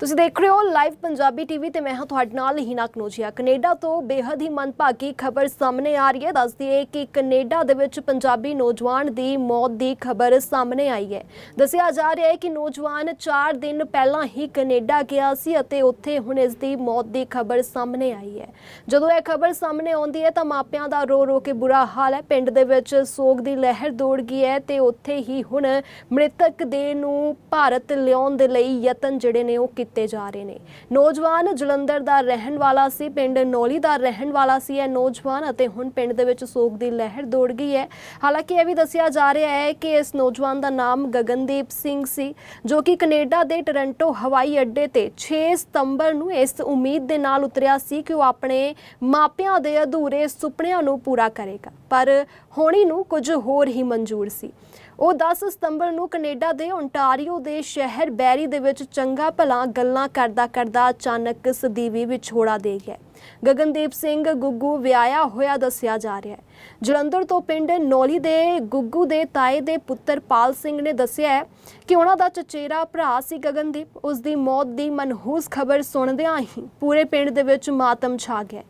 ਤੁਸੀਂ ਦੇਖ ਰਹੇ ਹੋ ਲਾਈਵ ਪੰਜਾਬੀ ਟੀਵੀ ਤੇ ਮੈਂ ਹਾਂ ਤੁਹਾਡੇ ਨਾਲ ਹੀਨਾ ਕਨੋਜੀਆ। ਕੈਨੇਡਾ ਤੋਂ ਬੇहद ਹੀ ਮੰਦਭਾਗੀ ਖਬਰ ਸਾਹਮਣੇ ਆ ਰਹੀ ਹੈ। ਦੱਸਦੀ ਹੈ ਕਿ ਕੈਨੇਡਾ ਦੇ ਵਿੱਚ ਪੰਜਾਬੀ ਨੌਜਵਾਨ ਦੀ ਮੌਤ ਦੀ ਖਬਰ ਸਾਹਮਣੇ ਆਈ ਹੈ। ਦੱਸਿਆ ਜਾ ਰਿਹਾ ਹੈ ਕਿ ਨੌਜਵਾਨ 4 ਦਿਨ ਪਹਿਲਾਂ ਹੀ ਕੈਨੇਡਾ ਗਿਆ ਸੀ ਅਤੇ ਉੱਥੇ ਹੁਣ ਇਸ ਦੀ ਮੌਤ ਦੀ ਖਬਰ ਸਾਹਮਣੇ ਆਈ ਹੈ। ਜਦੋਂ ਇਹ ਖਬਰ ਸਾਹਮਣੇ ਆਉਂਦੀ ਹੈ ਤਾਂ ਮਾਪਿਆਂ ਦਾ ਰੋ ਰੋ ਕੇ ਬੁਰਾ ਹਾਲ ਹੈ। ਪਿੰਡ ਦੇ ਵਿੱਚ ਸੋਗ ਦੀ ਲਹਿਰ ਦੌੜ ਗਈ ਹੈ ਤੇ ਉੱਥੇ ਹੀ ਹੁਣ ਮ੍ਰਿਤਕ ਦੇ ਨੂੰ ਭਾਰਤ ਲਿਆਉਣ ਦੇ ਲਈ ਯਤਨ ਜਿਹੜੇ ਨੇ ਉਹ ਕੀਤੇ ਜਾ ਰਹੇ ਨੇ। ਨੌਜਵਾਨ ਜਲੰਧਰ ਦਾ ਰਹਿਣ ਵਾਲਾ ਸੀ, ਪਿੰਡ ਨੋਲੀ ਦਾ ਰਹਿਣ ਵਾਲਾ ਸੀ ਇਹ ਨੌਜਵਾਨ ਅਤੇ ਹੁਣ ਪਿੰਡ ਦੇ ਵਿੱਚ ਸੋਗ ਦੀ ਲਹਿਰ ਦੌੜ ਗਈ ਹੈ। ਹਾਲਾਂਕਿ ਇਹ ਵੀ ਦੱਸਿਆ ਜਾ ਰਿਹਾ ਹੈ ਕਿ ਇਸ ਨੌਜਵਾਨ ਦਾ ਨਾਮ ਗਗਨਦੀਪ ਸਿੰਘ ਸੀ, ਜੋ ਕਿ ਕੈਨੇਡਾ ਦੇ ਟੋਰਾਂਟੋ, ਹਵਾਈ ਅੱਡੇ ਤੇ 6 ਸਤੰਬਰ ਨੂੰ ਇਸ ਉਮੀਦ ਦੇ ਨਾਲ ਉਤਰਿਆ ਸੀ ਕਿ ਉਹ ਆਪਣੇ ਮਾਪਿਆਂ ਦੇ ਅਧੂਰੇ ਸੁਪਨਿਆਂ ਨੂੰ ਪੂਰਾ ਕਰੇਗਾ। ਪਰ ਹੋਣੀ ਨੂੰ ਕੁਝ ਹੋਰ ਹੀ ਮਨਜ਼ੂਰ ਸੀ। ਉਹ 10 ਸਤੰਬਰ ਨੂੰ ਕੈਨੇਡਾ ਦੇ ਓਨਟਾਰੀਓ ਦੇ ਸ਼ਹਿਰ ਬੈਰੀ ਦੇ ਵਿੱਚ ਚੰਗਾ ਭਲਾ ਗੱਲਾਂ ਕਰਦਾ ਕਰਦਾ ਅਚਾਨਕ ਸਦੀਵੀ ਵਿਛੋੜਾ ਦੇ ਗਿਆ। ਗਗਨਦੀਪ ਸਿੰਘ ਗੁੱਗੂ ਵਿਆਹਿਆ ਹੋਇਆ ਦੱਸਿਆ ਜਾ ਰਿਹਾ ਹੈ। ਜਲੰਧਰ ਤੋਂ ਪਿੰਡ ਨੌਲੀ ਦੇ ਗੁੱਗੂ ਦੇ ਤਾਏ ਦੇ ਪੁੱਤਰ ਪਾਲ ਸਿੰਘ ਨੇ ਦੱਸਿਆ ਹੈ ਕਿ ਉਹਨਾਂ ਦਾ ਚਚੇਰਾ ਭਰਾ ਸੀ ਗਗਨਦੀਪ। ਉਸ ਦੀ ਮੌਤ ਦੀ ਮਨਹੂਸ ਖਬਰ ਸੁਣਦਿਆਂ ਹੀ ਪੂਰੇ ਪਿੰਡ ਦੇ ਵਿੱਚ ਮਾਤਮ ਛਾ ਗਿਆ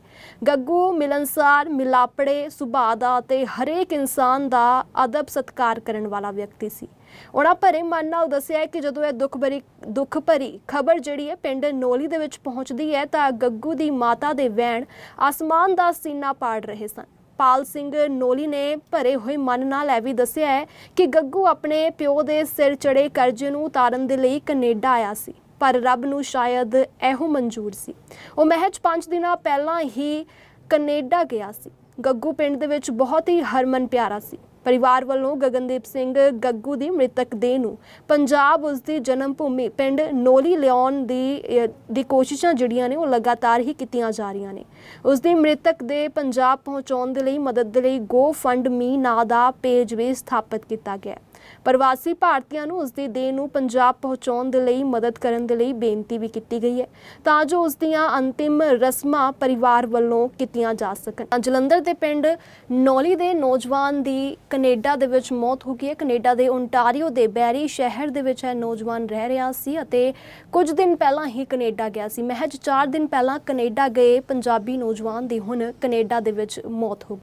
ਗੱਗੂ, ਮਿਲਨਸਾਰ, ਮਿਲਾਪੜੇ, ਸੁਭਾਅ ਦਾ ਤੇ ਹਰੇਕ ਇਨਸਾਨ ਦਾ ਅਦਬ ਸਤਕਾਰ ਕਰਨ ਵਾਲਾ ਵਿਅਕਤੀ ਸੀ। ਉਹਨਾਂ ਭਰੇ ਮਨ ਨਾਲ ਦੱਸਿਆ ਕਿ ਜਦੋਂ ਇਹ ਦੁੱਖ ਭਰੀ ਦੁੱਖ ਭਰੀ ਖਬਰ ਜਿਹੜੀ ਹੈ ਪਿੰਡ ਨੋਲੀ ਦੇ ਵਿੱਚ ਪਹੁੰਚਦੀ ਹੈ ਤਾਂ ਗੱਗੂ ਦੀ ਮਾਤਾ ਦੇ ਵੈਣ ਆਸਮਾਨ ਦਾ ਸੀਨਾ ਪਾੜ ਰਹੇ ਸਨ। ਪਾਲ ਸਿੰਘ ਨੋਲੀ ਨੇ ਭਰੇ ਹੋਏ ਮਨ ਨਾਲ ਇਹ ਵੀ ਦੱਸਿਆ ਹੈ ਕਿ ਗੱਗੂ ਆਪਣੇ ਪਿਓ ਦੇ ਸਿਰ ਚੜੇ ਕਰਜ਼ੇ ਨੂੰ ਉਤਾਰਨ ਦੇ ਲਈ ਕੈਨੇਡਾ ਆਇਆ ਸੀ, ਪਰ ਰੱਬ ਨੂੰ ਸ਼ਾਇਦ ਇਹੋ ਮਨਜ਼ੂਰ ਸੀ। ਉਹ ਮਹਿਜ 5 ਦਿਨਾਂ ਪਹਿਲਾਂ ਹੀ ਕੈਨੇਡਾ ਗਿਆ ਸੀ। ਗੱਗੂ ਪਿੰਡ ਦੇ ਵਿੱਚ ਬਹੁਤ ਹੀ ਹਰਮਨ ਪਿਆਰਾ ਸੀ। ਪਰਿਵਾਰ ਵੱਲੋਂ ਗਗਨਦੀਪ ਸਿੰਘ ਗੱਗੂ ਦੀ ਮ੍ਰਿਤਕ ਦੇਹ ਨੂੰ ਪੰਜਾਬ ਉਸ ਦੀ ਜਨਮ ਭੂਮੀ ਪਿੰਡ ਨੋਲੀ ਲਿਆਉਣ ਦੀ ਦੀ ਕੋਸ਼ਿਸ਼ਾਂ ਜਿਹੜੀਆਂ ਨੇ ਉਹ ਲਗਾਤਾਰ ਹੀ ਕੀਤੀਆਂ ਜਾ ਰਹੀਆਂ ਨੇ। ਉਸ ਦੀ ਮ੍ਰਿਤਕ ਦੇ ਪੰਜਾਬ ਪਹੁੰਚਾਉਣ ਦੇ ਲਈ ਮਦਦ ਦੇ ਲਈ ਗੋ ਫੰਡ ਮੀ ਨਾਂ ਦਾ ਪੇਜ ਵੀ ਸਥਾਪਿਤ ਕੀਤਾ ਗਿਆ ਪ੍ਰਵਾਸੀ ਭਾਰਤੀਆਂ ਨੂੰ ਉਸ ਦੀ ਦੇਹ ਨੂੰ ਪੰਜਾਬ ਪਹੁੰਚਾਉਣ ਦੇ ਲਈ ਮਦਦ ਕਰਨ ਦੇ ਲਈ ਬੇਨਤੀ ਵੀ ਕੀਤੀ ਗਈ ਹੈ ਤਾਂ ਜੋ ਉਸ ਦੀਆਂ ਅੰਤਿਮ ਰਸਮਾਂ ਪਰਿਵਾਰ ਵੱਲੋਂ ਕੀਤੀਆਂ ਜਾ ਸਕਣ। ਜਲੰਧਰ ਦੇ ਪਿੰਡ ਨੌਲੀ ਦੇ ਨੌਜਵਾਨ ਦੀ ਕੈਨੇਡਾ ਦੇ ਵਿੱਚ ਮੌਤ ਹੋ ਗਈ ਹੈ। ਕੈਨੇਡਾ ਦੇ ਓਨਟਾਰੀਓ ਦੇ ਬੈਰੀ ਸ਼ਹਿਰ ਦੇ ਵਿੱਚ ਇਹ ਨੌਜਵਾਨ ਰਹਿ ਰਿਹਾ ਸੀ ਅਤੇ ਕੁਝ ਦਿਨ ਪਹਿਲਾਂ ਹੀ ਕੈਨੇਡਾ ਗਿਆ ਸੀ। ਮਹਿਜ 4 ਦਿਨ ਪਹਿਲਾਂ ਕੈਨੇਡਾ ਗਏ ਪੰਜਾਬੀ ਨੌਜਵਾਨ ਦੀ ਹੁਣ ਕੈਨੇਡਾ ਦੇ ਵਿੱਚ ਮੌਤ ਹੋ ਗਈ।